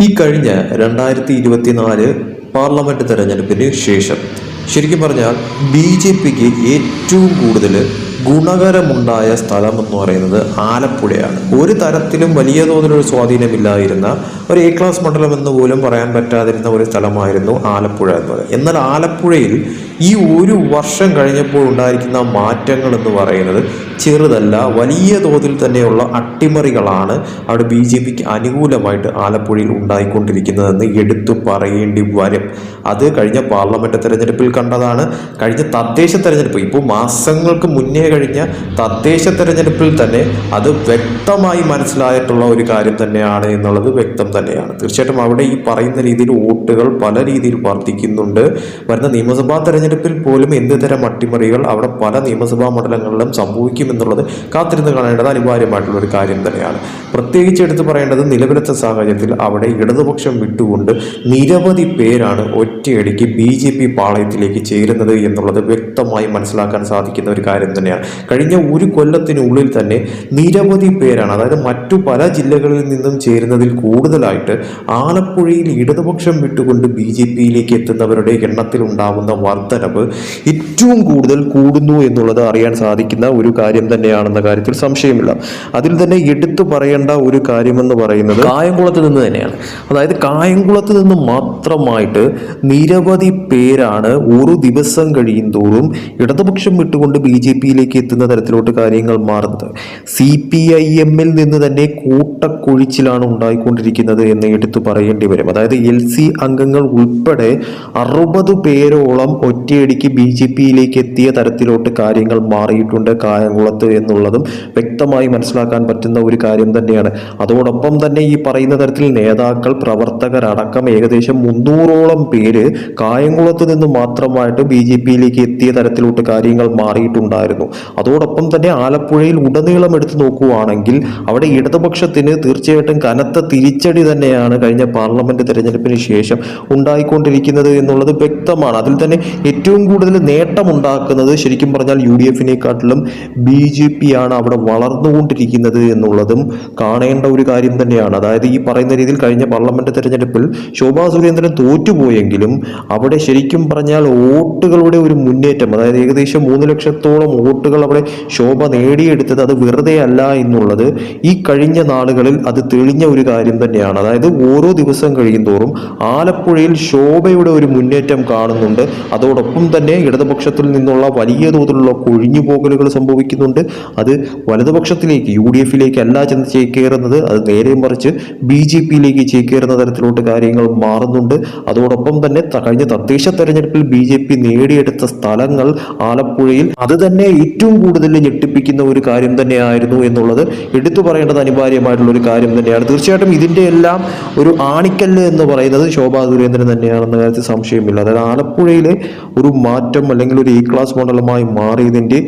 ഈ കഴിഞ്ഞ രണ്ടായിരത്തി ഇരുപത്തിനാല് പാർലമെന്റ് തെരഞ്ഞെടുപ്പിന് ശേഷം. ശരിക്കും പറഞ്ഞാൽ ബി ജെ പിക്ക് ഏറ്റവും കൂടുതൽ ഗുണകരമുണ്ടായ സ്ഥലം എന്ന് പറയുന്നത് ആലപ്പുഴയാണ്. ഒരു തരത്തിലും വലിയ തോതിലൊരു സ്വാധീനമില്ലായിരുന്ന ഒരു എ ക്ലാസ് മണ്ഡലം എന്ന് പോലും പറയാൻ പറ്റാതിരുന്ന ഒരു സ്ഥലമായിരുന്നു ആലപ്പുഴ എന്നത്. എന്നാൽ ആലപ്പുഴയിൽ ഈ ഒരു വർഷം കഴിഞ്ഞപ്പോൾ ഉണ്ടായിരിക്കുന്ന മാറ്റങ്ങൾ എന്ന് പറയുന്നത് ചെറുതല്ല വലിയ തോതിൽ തന്നെയുള്ള അട്ടിമറികളാണ് അവിടെ ബി ജെ പിക്ക് അനുകൂലമായിട്ട് ആലപ്പുഴയിൽ ഉണ്ടായിക്കൊണ്ടിരിക്കുന്നതെന്ന് എടുത്തു പറയേണ്ടി വരും. അത് കഴിഞ്ഞ പാർലമെന്റ് തെരഞ്ഞെടുപ്പിൽ കണ്ടതാണ്. കഴിഞ്ഞ തദ്ദേശ തെരഞ്ഞെടുപ്പ് ഇപ്പോൾ മാസങ്ങൾക്ക് മുന്നേ കഴിഞ്ഞ തദ്ദേശ തെരഞ്ഞെടുപ്പിൽ തന്നെ അത് വ്യക്തമായി മനസ്സിലായിട്ടുള്ള ഒരു കാര്യം തന്നെയാണ് എന്നുള്ളത് വ്യക്തം തന്നെയാണ്. തീർച്ചയായിട്ടും അവിടെ ഈ പറയുന്ന രീതിയിൽ വോട്ടുകൾ പല രീതിയിൽ വർദ്ധിക്കുന്നുണ്ട്. വരുന്ന നിയമസഭാ തെരഞ്ഞെടുപ്പിൽ പോലും എന്ത് തരം അട്ടിമറികൾ അവിടെ പല നിയമസഭാ മണ്ഡലങ്ങളിലും സംഭവിക്കുമെന്നുള്ളത് കാത്തിരുന്ന് കാണേണ്ടത് അനിവാര്യമായിട്ടുള്ള ഒരു കാര്യം തന്നെയാണ്. പ്രത്യേകിച്ച് എടുത്തു പറയേണ്ടത് നിലവിലത്തെ സാഹചര്യത്തിൽ അവിടെ ഇടതുപക്ഷം വിട്ടുകൊണ്ട് നിരവധി പേരാണ് ഒറ്റയടിക്ക് ബി ജെ പി പാളയത്തിലേക്ക് ചേരുന്നത് എന്നുള്ളത് വ്യക്തമായി മനസ്സിലാക്കാൻ സാധിക്കുന്ന ഒരു കാര്യം തന്നെയാണ്. കഴിഞ്ഞ ഒരു കൊല്ലത്തിനുള്ളിൽ തന്നെ നിരവധി പേരാണ് അതായത് മറ്റു പല ജില്ലകളിൽ നിന്നും ചേരുന്നതിൽ കൂടുതലായിട്ട് ആലപ്പുഴയിൽ ഇടതുപക്ഷം വിട്ടുകൊണ്ട് ബി ജെ പിയിലേക്ക് എത്തുന്നവരുടെ എണ്ണത്തിൽ ഉണ്ടാകുന്ന വർധനവ് ഏറ്റവും കൂടുതൽ കൂടുന്നു എന്നുള്ളത് അറിയാൻ സാധിക്കുന്ന ഒരു കാര്യം തന്നെയാണെന്ന കാര്യത്തിൽ സംശയമില്ല. അതിൽ തന്നെ എടുത്തു പറയേണ്ട ഒരു കാര്യമെന്ന് പറയുന്നത് കായംകുളത്ത് നിന്ന് തന്നെയാണ്. അതായത് കായംകുളത്ത് നിന്ന് മാത്രമായിട്ട് നിരവധി പേരാണ് ഒരു ദിവസം കഴിയും തോറും ഇടതുപക്ഷം വിട്ടുകൊണ്ട് ബി ജെ പിയിലേക്ക് എത്തുന്ന തരത്തിലോട്ട് കാര്യങ്ങൾ മാറുന്നത്. സി പി ഐ എമ്മിൽ നിന്ന് തന്നെ കൂട്ടക്കൊഴിച്ചിലാണ് ഉണ്ടായിക്കൊണ്ടിരിക്കുന്നത് എന്ന് എടുത്തു പറയേണ്ടി വരും. അതായത് എൽ സി അംഗങ്ങൾ ഉൾപ്പെടെ അറുപത് പേരോളം ഒറ്റയടിക്ക് ബി ജെ പിയിലേക്ക് എത്തിയ തരത്തിലോട്ട് കാര്യങ്ങൾ മാറിയിട്ടുണ്ട് കായംകുളത്ത് എന്നുള്ളതും വ്യക്തമായി മനസ്സിലാക്കാൻ പറ്റുന്ന ഒരു കാര്യം തന്നെയാണ്. അതോടൊപ്പം തന്നെ ഈ പറയുന്ന തരത്തിൽ നേതാക്കൾ പ്രവർത്തകരടക്കം ഏകദേശം മുന്നൂറോളം പേര് കായംകുളത്ത് നിന്ന് മാത്രമായിട്ട് ബി ജെ പിയിലേക്ക് എത്തിയ തരത്തിലോട്ട് കാര്യങ്ങൾ മാറിയിട്ടുണ്ടായിരുന്നു. അതോടൊപ്പം തന്നെ ആലപ്പുഴയിൽ ഉടനീളം എടുത്തു നോക്കുകയാണെങ്കിൽ അവിടെ ഇടതുപക്ഷത്തിന് തീർച്ചയായിട്ടും കനത്ത തിരിച്ചടി തന്നെയാണ് കഴിഞ്ഞ പാർലമെന്റ് തെരഞ്ഞെടുപ്പിന് ശേഷം ഉണ്ടായിക്കൊണ്ടിരിക്കുന്നത് എന്നുള്ളത് വ്യക്തമാണ്. അതിൽ തന്നെ ഏറ്റവും കൂടുതൽ നേട്ടമുണ്ടാക്കുന്നത് ശരിക്കും പറഞ്ഞാൽ യു ഡി എഫിനെക്കാട്ടിലും ബി ജെ പി ആണ് അവിടെ വളർന്നുകൊണ്ടിരിക്കുന്നത് എന്നുള്ളതും കാണേണ്ട ഒരു കാര്യം തന്നെയാണ്. അതായത് ഈ പറയുന്ന രീതിയിൽ കഴിഞ്ഞ പാർലമെന്റ് തെരഞ്ഞെടുപ്പിൽ ശോഭാ സുരേന്ദ്രൻ തോറ്റുപോയെങ്കിലും അവിടെ ശരിക്കും പറഞ്ഞാൽ വോട്ടുകളുടെ ഒരു മുന്നേറ്റം അതായത് ഏകദേശം മൂന്ന് ലക്ഷത്തോളം വോട്ടുകൾ അവിടെ ശോഭ നേടിയെടുത്തത് അത് വെറുതെ അല്ല എന്നുള്ളത് ഈ കഴിഞ്ഞ നാളുകളിൽ അത് തെളിഞ്ഞ ഒരു കാര്യം തന്നെയാണ്. അതായത് ഓരോ ദിവസം കഴിയും തോറും ആലപ്പുഴയിൽ ശോഭയുടെ ഒരു മുന്നേറ്റം കാണുന്നുണ്ട്. അതോടൊപ്പം തന്നെ ഇടതുപക്ഷത്തിൽ നിന്നുള്ള വലിയ തോതിലുള്ള കൊഴിഞ്ഞുപോകലുകൾ സംഭവിക്കുന്നുണ്ട്. അത് വലതുപക്ഷത്തിലേക്ക് യു ഡി എഫിലേക്ക് അല്ല ചെന്ന് ചേക്കേറുന്നത്. അത് നേരെ മറിച്ച് ബി ജെ പിയിലേക്ക് ചേക്കേറുന്ന തരത്തിലോട്ട് കാര്യങ്ങൾ മാറുന്നുണ്ട്. അതോടൊപ്പം തന്നെ കഴിഞ്ഞ തദ്ദേശ തെരഞ്ഞെടുപ്പിൽ ബി ജെ പി നേടിയെടുത്ത സ്ഥലങ്ങൾ ആലപ്പുഴയിൽ അത് തന്നെ ഏറ്റവും കൂടുതൽ ഞെട്ടിപ്പിക്കുന്ന ഒരു കാര്യം തന്നെയായിരുന്നു എന്നുള്ളത് എടുത്തു പറയേണ്ടത് അനിവാര്യമായിട്ടുള്ള ഒരു കാര്യം തന്നെയാണ്. തീർച്ചയായിട്ടും ഇതിന്റെ എല്ലാം ഒരു ആണിക്കല്ല് എന്ന് പറയുന്നത് ശോഭാ സുരേന്ദ്രൻ തന്നെയാണെന്ന കാര്യത്തിൽ സംശയമില്ല. അതായത് ആലപ്പുഴയിലെ ഒരു മാറ്റം അല്ലെങ്കിൽ ഒരു ഇ ക്ലാസ് മോഡലുമായി മാറിയതിന്റെ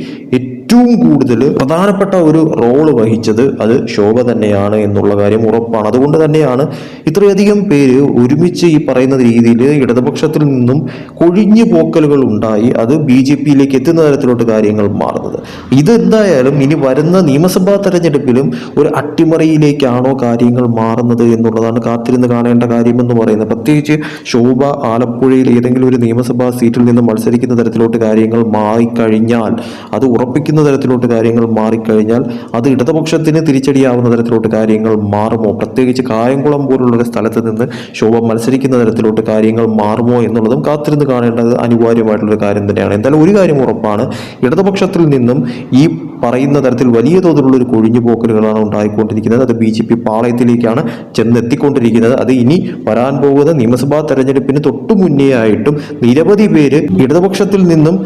ഏറ്റവും കൂടുതൽ പ്രധാനപ്പെട്ട ഒരു റോൾ വഹിച്ചത് അത് ശോഭ തന്നെയാണ് എന്നുള്ള കാര്യം ഉറപ്പാണ്. അതുകൊണ്ട് തന്നെയാണ് ഇത്രയധികം പേര് ഒരുമിച്ച് ഈ പറയുന്ന രീതിയിൽ ഇടതുപക്ഷത്തിൽ നിന്നും കൊഴിഞ്ഞു പോക്കലുകൾ ഉണ്ടായി അത് ബി ജെ പിയിലേക്ക് എത്തുന്ന തരത്തിലോട്ട് കാര്യങ്ങൾ മാറുന്നത്. ഇതെന്തായാലും ഇനി വരുന്ന നിയമസഭാ തെരഞ്ഞെടുപ്പിലും ഒരു അട്ടിമറിയിലേക്കാണോ കാര്യങ്ങൾ മാറുന്നത് എന്നുള്ളതാണ് കാത്തിരുന്ന് കാണേണ്ട കാര്യമെന്ന് പറയുന്നത്. പ്രത്യേകിച്ച് ശോഭ ആലപ്പുഴയിൽ ഏതെങ്കിലും ഒരു നിയമസഭാ സീറ്റിൽ നിന്ന് മത്സരിക്കുന്ന തരത്തിലോട്ട് കാര്യങ്ങൾ മാറിക്കഴിഞ്ഞാൽ അത് ഉറപ്പിക്കുന്ന തരത്തിലോട്ട് കാര്യങ്ങൾ മാറിക്കഴിഞ്ഞാൽ അത് ഇടതുപക്ഷത്തിന് തിരിച്ചടിയാവുന്ന തരത്തിലോട്ട് കാര്യങ്ങൾ മാറുമോ? പ്രത്യേകിച്ച് കായംകുളം പോലുള്ള സ്ഥലത്ത് നിന്ന് ശോഭ മത്സരിക്കുന്ന തരത്തിലോട്ട് കാര്യങ്ങൾ മാറുമോ എന്നുള്ളതും കാത്തിരുന്ന് കാണേണ്ടത് അനിവാര്യമായിട്ടുള്ള ഒരു കാര്യം തന്നെയാണ്. എന്തായാലും ഒരു കാര്യം ഉറപ്പാണ് ഇടതുപക്ഷത്തിൽ നിന്നും ഈ പറയുന്ന തരത്തിൽ വലിയ തോതിലുള്ള ഒരു കൊഴിഞ്ഞുപോക്കലുകളാണ് ഉണ്ടായിക്കൊണ്ടിരിക്കുന്നത്. അത് ബി ജെ പി പാളയത്തിലേക്കാണ് ചെന്നെത്തിക്കൊണ്ടിരിക്കുന്നത്. അത് ഇനി വരാൻ പോകുന്ന നിയമസഭാ തെരഞ്ഞെടുപ്പിന് തൊട്ടു മുന്നേ ആയിട്ടും നിരവധി പേര് ഇടതുപക്ഷത്തിൽ നിന്നും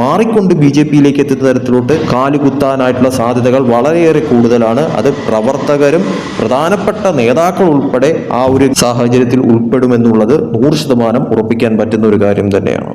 മാറിക്കൊണ്ട് ബി ജെ പിയിലേക്ക് എത്തുന്ന തരത്തിലോട്ട് കാലുകുത്താനായിട്ടുള്ള സാധ്യതകൾ വളരെയേറെ കൂടുതലാണ്. അത് പ്രവർത്തകരും പ്രധാനപ്പെട്ട നേതാക്കൾ ഉൾപ്പെടെ ആ ഒരു സാഹചര്യത്തിൽ ഉൾപ്പെടുമെന്നുള്ളത് നൂറ് ശതമാനം ഉറപ്പിക്കാൻ പറ്റുന്ന ഒരു കാര്യം തന്നെയാണ്.